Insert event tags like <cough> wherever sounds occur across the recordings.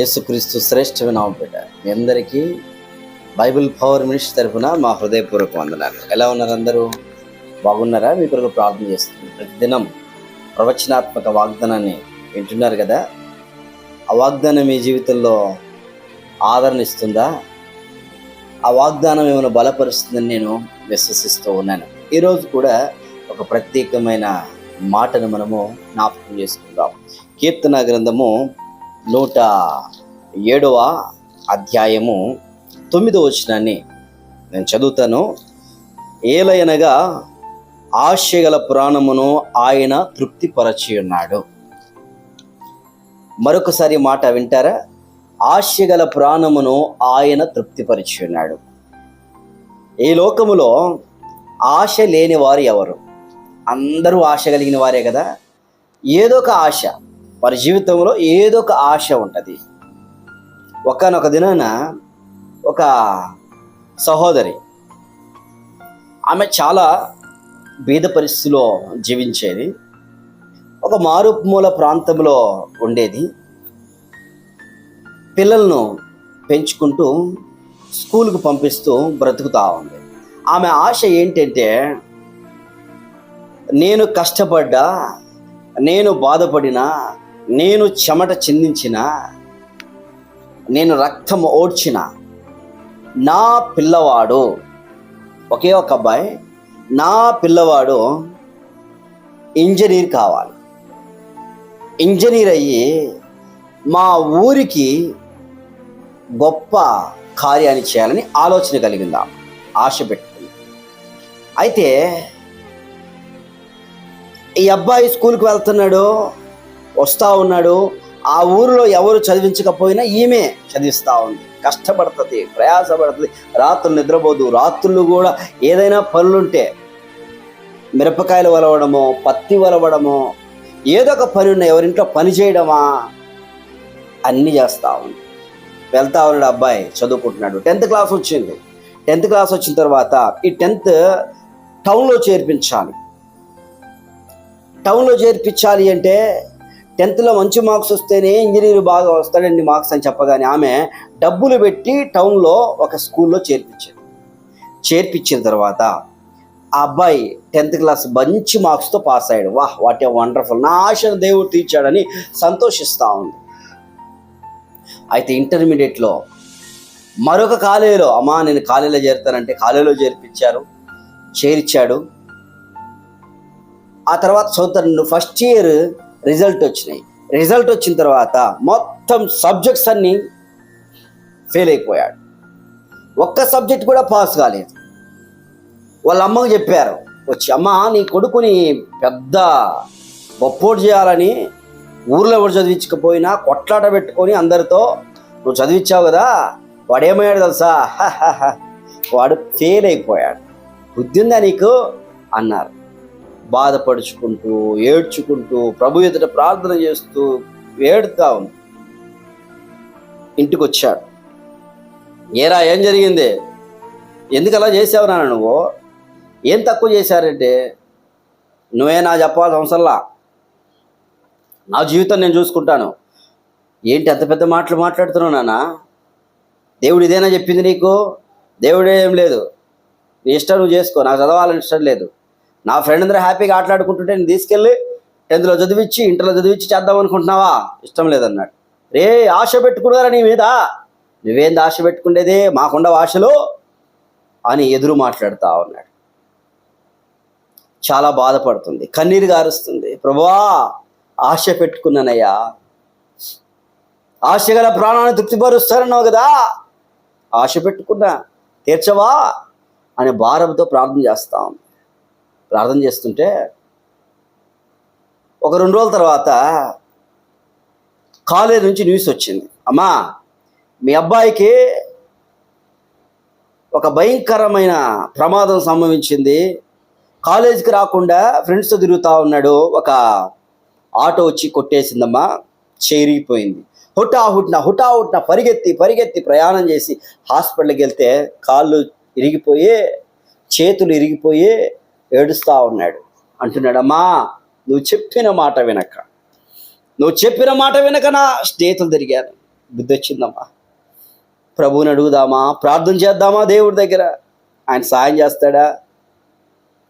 యేసుక్రీస్తు శ్రేష్టమైన వినామపేట మీ అందరికీ బైబిల్ పవర్ మినిస్టర్ తరఫున మా హృదయపూర్వక వందనాలు. ఎలా ఉన్నారు అందరూ? బాగున్నారా? మీ కొరకు ప్రార్థన చేస్తుంది ప్రతిదినం ప్రవచనాత్మక వాగ్దానాన్ని వింటున్నారు కదా? ఆ వాగ్దానం మీ జీవితంలో ఆదరణ ఇస్తుందా? ఆ వాగ్దానం ఏమైనా బలపరుస్తుందని నేను విశ్వసిస్తూ ఉన్నాను. ఈరోజు కూడా ఒక ప్రత్యేకమైన మాటను మనము జ్ఞాపకం చేసుకుందాం. కీర్తన గ్రంథము నూట ఏడవ అధ్యాయము తొమ్మిదో వచనాన్ని నేను చదువుతాను. ఏలయనగా ఆశగల పురాణమును ఆయన తృప్తిపరచి ఉన్నాడు మరొకసారి మాట వింటారా? ఆశగల ప్రాణమును ఆయన తృప్తిపరిచి ఉన్నాడు ఈ లోకములో ఆశ లేని వారు ఎవరు? అందరూ ఆశ కలిగిన వారే కదా? ఏదో ఒక ఆశ. వారి జీవితంలో ఏదో ఒక ఆశ ఉంటుంది. ఒకనొక దినాన ఒక సహోదరి ఆమె చాలా బీద పరిస్థితిలో జీవించేది. ఒక మారుమూల ప్రాంతంలో ఉండేది. పిల్లలను పెంచుకుంటూ స్కూల్కు పంపిస్తూ బ్రతుకుతా ఉంది. ఆమె ఆశ ఏంటంటే నేను కష్టపడ్డా నేను బాధపడినా నేను చెమట చిందించిన నేను రక్తం ఓడ్చిన నా పిల్లవాడు ఒకే ఒక అబ్బాయి నా పిల్లవాడు ఇంజనీర్ కావాలి. ఇంజనీర్ అయ్యి మా ఊరికి గొప్ప కార్యాన్ని చేయాలని ఆలోచన కలిగిందా ఆశ పెట్టుకుంది అయితే ఈ అబ్బాయి స్కూల్కి వెళ్తున్నాడు వస్తూ ఉన్నాడు. ఆ ఊరిలో ఎవరు చదివించకపోయినా ఈమె చదివిస్తూ ఉంది. కష్టపడుతుంది ప్రయాసపడుతుంది. రాత్రులు నిద్రపోదు. రాత్రులు కూడా ఏదైనా పనులుంటే మిరపకాయలు వలవడమో పత్తి వలవడమో ఏదో ఒక పని ఉన్న ఎవరింట్లో పని చేయడమా? అన్నీ చేస్తూ ఉంది. వెళ్తా ఉన్నాడు అబ్బాయి చదువుకుంటున్నాడు. టెన్త్ క్లాస్ వచ్చింది. టెన్త్ క్లాస్ వచ్చిన తర్వాత ఈ టెన్త్ టౌన్లో చేర్పించాలి. టౌన్లో చేర్పించాలి అంటే టెన్త్లో మంచి మార్క్స్ వస్తేనే ఇంజనీర్ బాగా వస్తాడండి మార్క్స్ అని చెప్పగానే ఆమె డబ్బులు పెట్టి టౌన్లో ఒక స్కూల్లో చేర్పించింది. చేర్పించిన తర్వాత ఆ అబ్బాయి టెన్త్ క్లాస్ మంచి మార్క్స్తో పాస్ అయ్యాడు. వాహ్ వాట్ ఏ వండర్ఫుల్. నా ఆశను దేవుడు తీర్చాడని సంతోషిస్తూ ఉంది. అయితే ఇంటర్మీడియట్లో మరొక కాలేజీలో అమ్మా నేను కాలేజీలో చేరుతానంటే కాలేజీలో చేర్పించారు చేర్చాడు. ఆ తర్వాత చదువుతాను ఫస్ట్ ఇయర్ రిజల్ట్ వచ్చినాయి. రిజల్ట్ వచ్చిన తర్వాత మొత్తం సబ్జెక్ట్స్ అన్నీ ఫెయిల్ అయిపోయాడు. ఒక్క సబ్జెక్ట్ కూడా పాస్ కాలేదు. వాళ్ళ అమ్మకు చెప్పారు వచ్చి అమ్మ నీ కొడుకుని పెద్ద గొప్పోటు చేయాలని ఊర్లో ఎవరు చదివించకపోయినా కొట్లాట పెట్టుకొని అందరితో నువ్వు చదివించావు కదా వాడు ఏమయ్యాడు తెలుసా? <laughs> వాడు ఫెయిల్ అయిపోయాడు. బుద్ధి ఉందా నీకు? అన్నారు. బాధపడుచుకుంటూ ఏడ్చుకుంటూ ప్రభు ఎదుట ప్రార్థన చేస్తూ ఏడుతా ఉంది. ఇంటికి వచ్చాడు ఏరా ఏం జరిగింది? ఎందుకు అలా చేసావు నాన్న నువ్వు? ఏం తక్కువ చేశారంటే నువ్వే నా చెప్పాల్సిన అవసరంలా? నా జీవితం నేను చూసుకుంటాను. ఏంటి అంత పెద్ద మాటలు మాట్లాడుతున్నావు నాన్న? దేవుడు ఇదేనా చెప్పింది నీకు? దేవుడే ఏం లేదు. నీ ఇష్టం నువ్వు చేసుకో. నాకు చదవాలని ఇష్టం లేదు. నా ఫ్రెండ్ అందరూ హ్యాపీగా ఆటలాడుకుంటుంటే నేను తీసుకెళ్ళి టెన్త్లో చదివించి ఇంటర్లో చదివించి చేద్దాం అనుకుంటున్నావా? ఇష్టం లేదన్నాడు. రే ఆశ పెట్టుకున్నారా నీ మీద? నువ్వేంది ఆశ పెట్టుకునేదే మాకుండవు ఆశలు? అని ఎదురు మాట్లాడుతా ఉన్నాడు. చాలా బాధపడుతుంది. కన్నీరు గారుస్తుంది. ప్రభువా ఆశ పెట్టుకున్నానయ్యా. ఆశ గల ప్రాణాన్ని తృప్తిపరుస్తారన్నావు కదా? ఆశ పెట్టుకున్నా. తీర్చవా? అనే భారంతో ప్రార్థన ఉంది ప్రార్థన చేస్తుంటే ఒక రెండు రోజుల తర్వాత కాలేజ్ నుంచి న్యూస్ వచ్చింది. అమ్మా మీ అబ్బాయికి ఒక భయంకరమైన ప్రమాదం సంభవించింది. కాలేజీకి రాకుండా ఫ్రెండ్స్తో తిరుగుతూ ఉన్నాడు. ఒక ఆటో వచ్చి కొట్టేసిందమ్మా చేరిగిపోయింది. హుటాహుట్న హుటాహుట్న పరిగెత్తి పరిగెత్తి ప్రయాణం చేసి హాస్పిటల్కి వెళ్తే కాళ్ళు ఇరిగిపోయి చేతులు ఇరిగిపోయి ఏడుస్తూ ఉన్నాడు. అంటున్నాడమ్మా నువ్వు చెప్పిన మాట వినక. నువ్వు చెప్పిన మాట వినక నా స్నేహితులు తిరిగాను బుద్ధి వచ్చిందమ్మా ప్రభువుని అడుగుదామా? ప్రార్థన చేద్దామా దేవుడి దగ్గర? ఆయన సహాయం చేస్తాడా?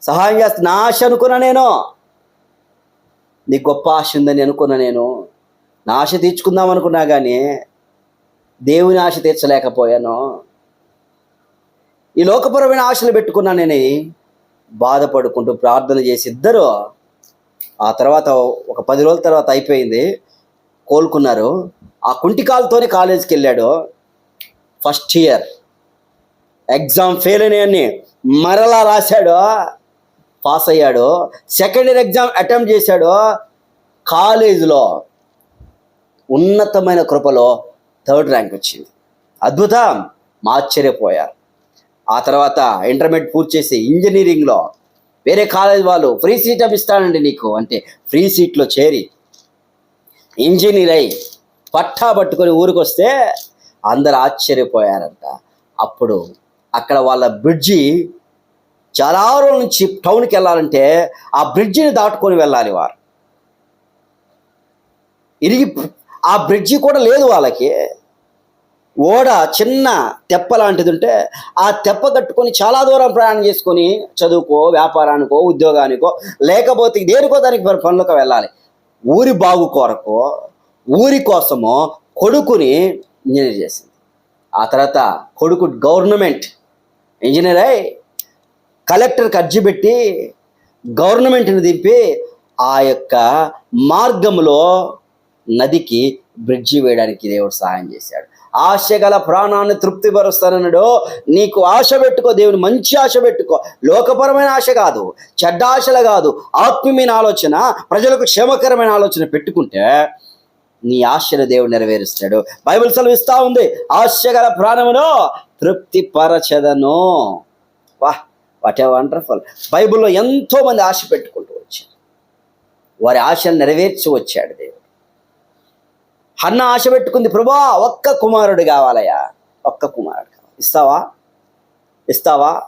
సహాయం చేస్తా నా ఆశ అనుకున్నా నేను. నీ గొప్ప ఆశ ఉందని అనుకున్నా నేను. నా ఆశ తీర్చుకుందాం అనుకున్నా కానీ దేవుని ఆశ తీర్చలేకపోయాను. ఈ లోకపరమైన ఆశలు పెట్టుకున్నా నేను. బాధపడుకుంటూ ప్రార్థన చేసి ఇద్దరు ఆ తర్వాత ఒక పది రోజుల తర్వాత అయిపోయింది. కోలుకున్నారు. ఆ కుంటికాలతోనే కాలేజీకి వెళ్ళాడు. First year. ఎగ్జామ్ ఫెయిల్ అయినాయని మరలా రాశాడు. పాస్ అయ్యాడు. సెకండ్ ఇయర్ ఎగ్జామ్ అటెంప్ట్ చేశాడు. కాలేజీలో ఉన్నతమైన కృపలో థర్డ్ ర్యాంక్ వచ్చింది. అద్భుతం! మా ఆశ్చర్యపోయారు. ఆ తర్వాత ఇంటర్మీడియట్ పూర్తి చేసి ఇంజనీరింగ్లో వేరే కాలేజ్ వాళ్ళు ఫ్రీ సీట్ ఇస్తానండి నీకు అంటే ఫ్రీ సీట్లో చేరి ఇంజనీర్ అయి పట్టా పట్టుకొని ఊరికి వస్తే అందరు ఆశ్చర్యపోయారంట. అప్పుడు అక్కడ వాళ్ళ బ్రిడ్జి చాలా రోజుల నుంచి టౌన్కి వెళ్ళాలంటే ఆ బ్రిడ్జిని దాటుకొని వెళ్ళాలి వారు. ఇరిగి ఆ బ్రిడ్జి కూడా లేదు వాళ్ళకి. ఓడ చిన్న తెప్ప లాంటిది ఉంటే ఆ తెప్ప కట్టుకొని చాలా దూరం ప్రయాణం చేసుకొని చదువుకో వ్యాపారానికో ఉద్యోగానికో లేకపోతే దేనికో దానికి పనులకు వెళ్ళాలి. ఊరి బాగు కొరకు ఊరి కోసము కొడుకుని ఇంజనీర్ చేసింది. ఆ తర్వాత కొడుకు గవర్నమెంట్ ఇంజనీర్ అయి కలెక్టర్కి అర్జీ పెట్టి గవర్నమెంట్ని దింపి ఆ యొక్క మార్గంలో నదికి బ్రిడ్జి వేయడానికి దేవుడు సహాయం చేశాడు. ఆశ గల ప్రాణాన్ని తృప్తిపరుస్తానన్నాడు. నీకు ఆశ పెట్టుకో దేవుని మంచి ఆశ పెట్టుకో. లోకపరమైన ఆశ కాదు చెడ్డ ఆశలు కాదు. ఆత్మీయమైన ఆలోచన ప్రజలకు క్షేమకరమైన ఆలోచన పెట్టుకుంటే నీ ఆశను దేవుడు నెరవేరుస్తాడు. బైబిల్ సెలవిస్తా ఉంది. ఆశ గల ప్రాణమును తృప్తిపరచదను. వాహ్ వాట్ ఏ వండర్ఫుల్ బైబిల్లో ఎంతో మంది ఆశ పెట్టుకుంటూ వచ్చారు. వారి ఆశను నెరవేర్చి వచ్చాడు దేవుడు. హన్న ఆశ పెట్టుకుంది ప్రభా ఒక్క కుమారుడు కావాలయ్యా ఒక్క కుమారుడు కావాలి. ఇస్తావా? ఇస్తావా?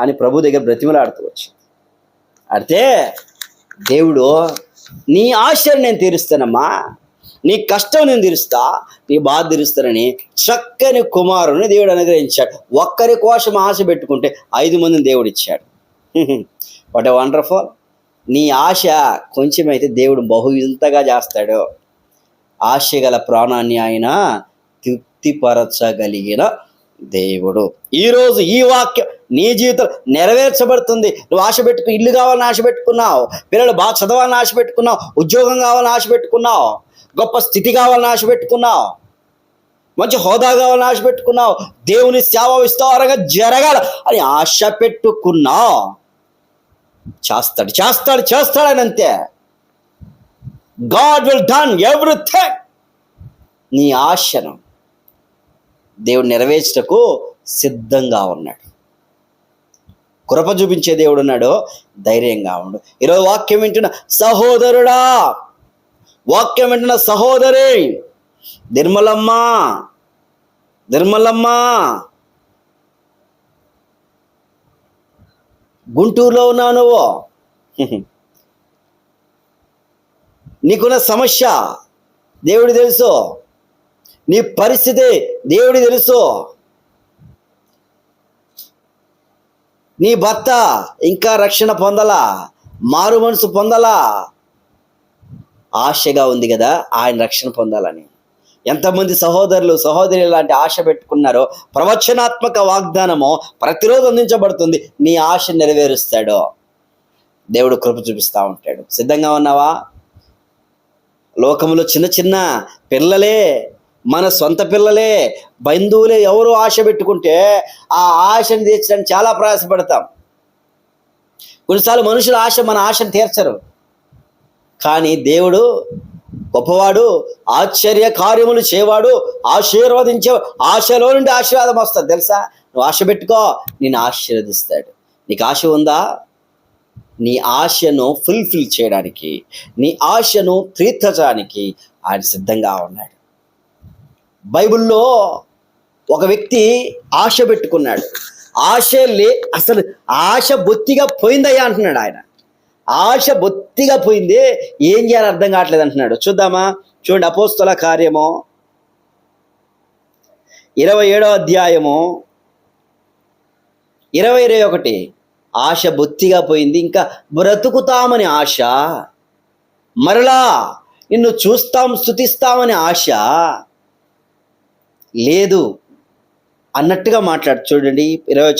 అని ప్రభు దగ్గర బ్రతిమలాడుతూ వచ్చింది. అడితే దేవుడు నీ ఆశను నేను తీరుస్తానమ్మా నీ కష్టం నేను తీరుస్తా నీ బాధ తీరుస్తానని చక్కని కుమారుని దేవుడు అనుగ్రహించాడు. ఒక్కరి కోసం ఆశ పెట్టుకుంటే ఐదు మందిని దేవుడు ఇచ్చాడు. వాట్ ఏ వండర్ఫుల్ నీ ఆశ కొంచెమైతే దేవుడు బహు ఇంతగా చేస్తాడు. ఆశ గల ప్రాణాన్ని ఆయన తృప్తిపరచగలిగిన దేవుడు. ఈరోజు ఈ వాక్యం నీ జీవితం నెరవేర్చబడుతుంది. నువ్వు ఆశ పెట్టుకు ఇల్లు కావాలని ఆశ పెట్టుకున్నావు. పిల్లలు బాగా చదవాలని ఆశ పెట్టుకున్నావు. ఉద్యోగం కావాలని ఆశ పెట్టుకున్నావు. గొప్ప స్థితి కావాలని ఆశ పెట్టుకున్నావు. మంచి హోదా కావాలని ఆశ పెట్టుకున్నావు. దేవుని సేవ విస్తారంగా జరగాల అని ఆశ పెట్టుకున్నావు. చేస్తాడు చేస్తాడు చేస్తాడని అంతే. గాడ్ విల్ డన్ ఎవ్రీథింగ్ నీ ఆశను దేవుడు నెరవేర్చటకు సిద్ధంగా ఉన్నాడు. కృప చూపించే దేవుడు ఉన్నాడు ధైర్యంగా ఉండు. ఈరోజు వాక్యం వింటున్న సహోదరుడా వాక్యం వింటున్న సహోదరి నిర్మలమ్మ నిర్మలమ్మ. గుంటూరులో ఉన్నావు నువ్వు? నీకున్న సమస్య దేవుడి తెలుసు? నీ పరిస్థితి దేవుడి తెలుసు? నీ భర్త ఇంకా రక్షణ పొందలా? మారు మనసు పొందలా? ఆశగా ఉంది కదా ఆయన రక్షణ పొందాలని. ఎంతమంది సహోదరులు సహోదరులు లాంటి ఆశ పెట్టుకున్నారో ప్రవచనాత్మక వాగ్దానము ప్రతిరోజు అందించబడుతుంది. నీ ఆశ నెరవేరుస్తాడు. దేవుడు కృప చూపిస్తూ ఉంటాడు. సిద్ధంగా ఉన్నావా? లోకంలో చిన్న చిన్న పిల్లలే మన సొంత పిల్లలే బంధువులే ఎవరు ఆశ పెట్టుకుంటే ఆ ఆశను తీర్చడానికి చాలా ప్రయాసపడతాం. కొన్నిసార్లు మనుషుల ఆశ మన ఆశను తీర్చరు. కానీ దేవుడు గొప్పవాడు ఆశ్చర్య కార్యములు చేయవాడు ఆశీర్వదించే ఆశలో నుండి ఆశీర్వాదం వస్తుంది. తెలుసా? నువ్వు ఆశ పెట్టుకో నేను ఆశీర్వదిస్తాడు. నీకు ఆశ ఉందా? నీ ఆశను ఫుల్ఫిల్ చేయడానికి నీ ఆశను తీర్చడానికి ఆయన సిద్ధంగా ఉన్నాడు. బైబిల్లో ఒక వ్యక్తి ఆశ పెట్టుకున్నాడు. ఆశ లే అసలు ఆశ బొత్తిగా పోయిందయ్యా అంటున్నాడు ఆయన. ఆశ బొత్తిగా పోయింది ఏం చేయాలి అర్థం కావట్లేదు అంటున్నాడు. చూద్దామా చూడండి అపోస్తల కార్యము. ఇరవై ఏడో అధ్యాయము ఇరవై ఇరవై ఒకటి. ఆశ బొత్తిగా పోయింది. ఇంకా బ్రతుకుతామని ఆశ మరలా నిన్ను చూస్తాం స్థుతిస్తామని ఆశ లేదు అన్నట్టుగా మాట్లాడు చూడండి ఇరవై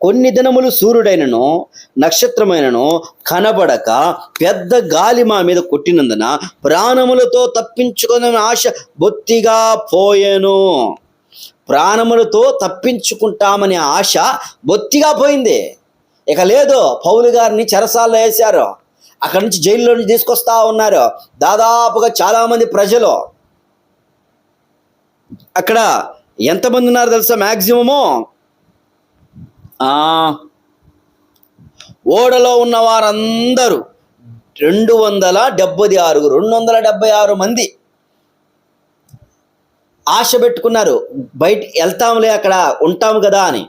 కొన్ని దినములు సూర్యుడైనను నక్షత్రమైనను కనబడక పెద్ద గాలి మా మీద కొట్టినందున ప్రాణములతో తప్పించుకునే ఆశ బొత్తిగా పోయాను. ప్రాణములతో తప్పించుకుంటామనే ఆశ బొత్తిగా పోయింది. ఇక లేదు పౌలు గారిని చెరసాల్లో వేశారు. అక్కడి నుంచి జైల్లో నుంచి తీసుకొస్తా ఉన్నారు. దాదాపుగా చాలామంది ప్రజలు. అక్కడ ఎంతమంది ఉన్నారు తెలుసా మ్యాక్సిమము ఓడలో ఉన్న వారందరూ రెండు వందల డెబ్బై ఆరు రెండు వందల డెబ్బై ఆరు మంది ఆశ పెట్టుకున్నారు. బయట వెళ్తాంలే అక్కడ ఉంటాము కదా అని.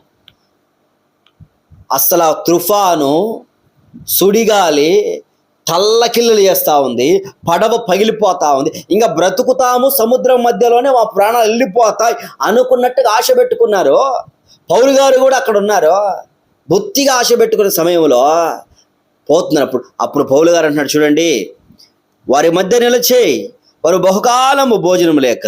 అసలు ఆ తుఫాను సుడిగాలి తల్లకిల్లలు చేస్తూ ఉంది పడవ పగిలిపోతా ఉంది. ఇంకా బ్రతుకుతాము సముద్రం మధ్యలోనే మా ప్రాణాలు వెళ్ళిపోతాయి అనుకున్నట్టుగా ఆశ పెట్టుకున్నారు. పౌరు గారు కూడా అక్కడ ఉన్నారు. బొత్తిగా ఆశ పెట్టుకునే సమయంలో పోతున్నారు అప్పుడు అప్పుడు పౌలు గారు అంటున్నాడు చూడండి వారి మధ్య నిలిచి వారు బహుకాలము భోజనం లేక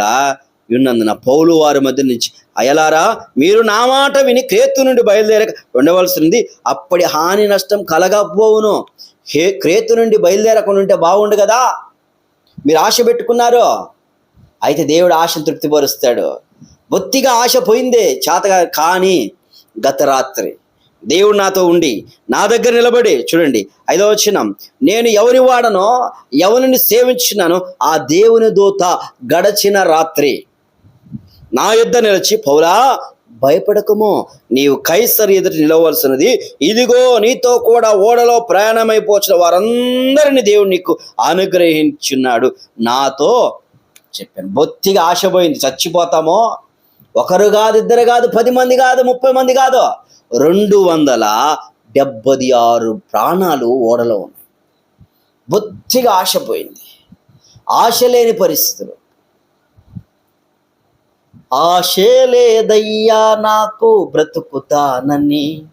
ఉన్నందున పౌలు వారి మధ్య నుంచి అయలారా మీరు నా మాట విని క్రేతు నుండి బయలుదేరక ఉండవలసింది అప్పటి హాని నష్టం కలగకపోవును హే క్రేతు నుండి బయలుదేరకుండా ఉంటే బాగుండు కదా. మీరు ఆశ పెట్టుకున్నారు? అయితే దేవుడు ఆశను తృప్తిపరుస్తాడు. బొత్తిగా ఆశ పోయిందే చేతగా కానీ గత రాత్రి. దేవుడు నాతో ఉండి నా దగ్గర నిలబడి చూడండి ఐదో వచ్చిన నేను ఎవరి వాడనో ఎవరిని సేవించినానో ఆ దేవుని దూత గడచిన రాత్రి. నా యుద్ధ నిలిచి పౌలా భయపడకము. నీవు కైసర్ ఎదుట నిలవలసినది. ఇదిగో నీతో కూడా ఓడలో ప్రయాణమైపోచిన వారందరిని దేవుడు నీకు అనుగ్రహించున్నాడు. నాతో చెప్పాను. బొత్తిగా ఆశపోయింది చచ్చిపోతామో? ఒకరు కాదు ఇద్దరు కాదు పది మంది కాదు ముప్పై మంది కాదు. రెండు వందల డెబ్బది ఆరు ప్రాణాలు ఓడలో ఉన్నాయి. బొత్తిగా ఆశపోయింది ఆశ లేని పరిస్థితులు. ఆశే లేదయ్యా నాకు బ్రతుకుతానని.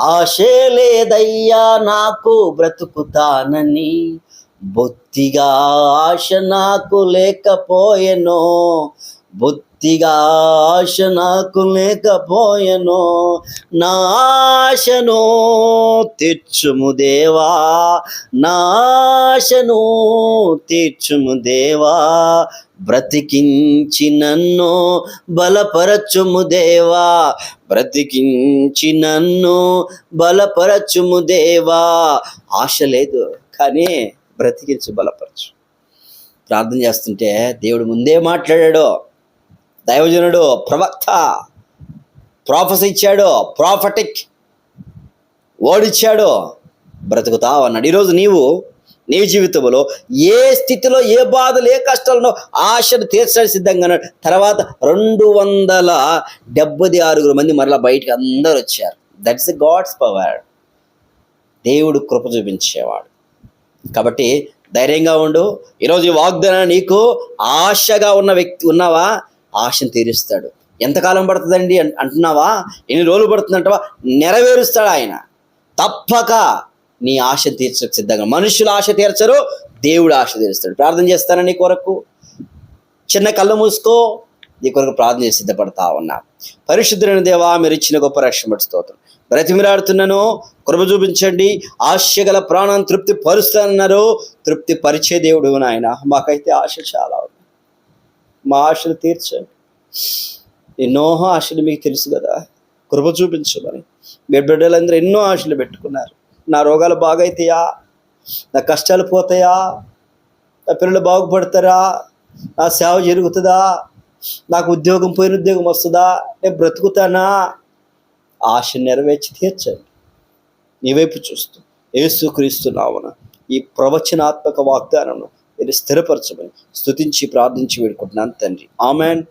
ఆశే లేదయ్యా నాకు బ్రతుకుతానని. బొత్తిగా ఆశ నాకు లేకపోయెనో బొత్తిగా ఆశ నాకు లేకపోయెనో నాశను తీర్చుము దేవా నాశను తీర్చుము దేవా బ్రతికించి నన్ను బలపరచుము దేవా బ్రతికించి నన్ను బలపరచుము దేవా. ఆశ లేదు కానీ బ్రతికించు బలపరచు. ప్రార్థన చేస్తుంటే దేవుడు ముందే మాట్లాడాడు. దైవజనుడు ప్రవక్త ప్రాఫెస్ ఇచ్చాడు ప్రాఫటిక్ ఓడిచ్చాడు బ్రతుకుతావు అన్నాడు ఈరోజు నీవు నీ జీవితంలో ఏ స్థితిలో ఏ బాధలు ఏ కష్టాలను ఆశను తీర్చడానికి సిద్ధంగా ఉన్నాడు తర్వాత రెండు వందల డెబ్బై ఆరుగురు మంది మరలా బయటకు అందరూ వచ్చారు. దట్స్ గాడ్స్ పవర్ దేవుడు కృప చూపించేవాడు. కాబట్టి ధైర్యంగా ఉండు. ఈరోజు ఈ వాగ్దానం నీకు ఆశగా ఉన్న వ్యక్తి ఉన్నావా? ఆశను తీరుస్తాడు. ఎంతకాలం పడుతుందండి అంటున్నావా? ఎన్ని రోజులు పడుతుందంటావా? నెరవేరుస్తాడు ఆయన. తప్పక నీ ఆశ తీర్చకు సిద్ధంగా. మనుషులు ఆశ తీర్చరు దేవుడు ఆశ తీరుస్తాడు. ప్రార్థన చేస్తాను నీ కొరకు? చిన్న కళ్ళు మూసుకో నీ కొరకు ప్రార్థన చేసి సిద్ధపడతా ఉన్నా. పరిశుద్ధులైన దేవా మీరు ఇచ్చిన గొప్ప రక్షణ స్తోత్రం. బ్రతిమిలాడుతున్నాను కృప చూపించండి. ఆశ గల ప్రాణం తృప్తి పరుస్తానన్నారు తృప్తి పరిచే దేవుడు నాయన. మాకైతే ఆశ చాలా ఉంది మా ఆశలు తీర్చండి. ఎన్నో ఆశలు మీకు తెలుసు కదా. కృప చూపించమని. మీ బిడ్డలందరూ ఎన్నో ఆశలు పెట్టుకున్నారు. నా రోగాలు బాగైతాయా? నా కష్టాలు పోతాయా? నా పిల్లలు బాగుపడతారా? నా సేవ జరుగుతుందా? నాకు ఉద్యోగం పోయిన ఉద్యోగం వస్తుందా? నేను బ్రతుకుతానా? ఆశ నెరవేర్చి తీర్చండి. నీ వైపు చూస్తూ. యేసుక్రీస్తున్నావున ఈ ప్రవచనాత్మక వాగ్దానం మీరు స్థిరపరచమని స్థుతించి ప్రార్థించి వేడుకుంటున్నాను తండ్రి. Amen.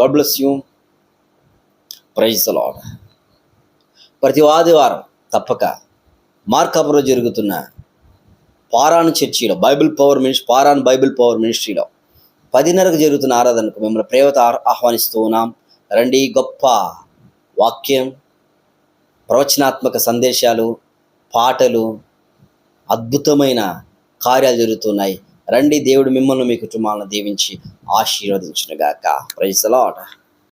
God bless you. Praise Lord ప్రతి ఆదివారం తప్పక మార్కాపురం జరుగుతున్న పారాన్ చర్చిలో Bible power ministry Paran Bible power మినిస్ట్రీలో పదిన్నరకు జరుగుతున్న ఆరాధనకు మిమ్మల్ని ప్రేమతో ఆహ్వానిస్తూ ఉన్నాం. రండి గొప్ప వాక్యం ప్రవచనాత్మక సందేశాలు పాటలు అద్భుతమైన కార్యాలు జరుగుతున్నాయి. రండి దేవుడు మిమ్మల్ని మీ కుటుంబాలను దీవించి ఆశీర్వదించునుగాక. Praise lot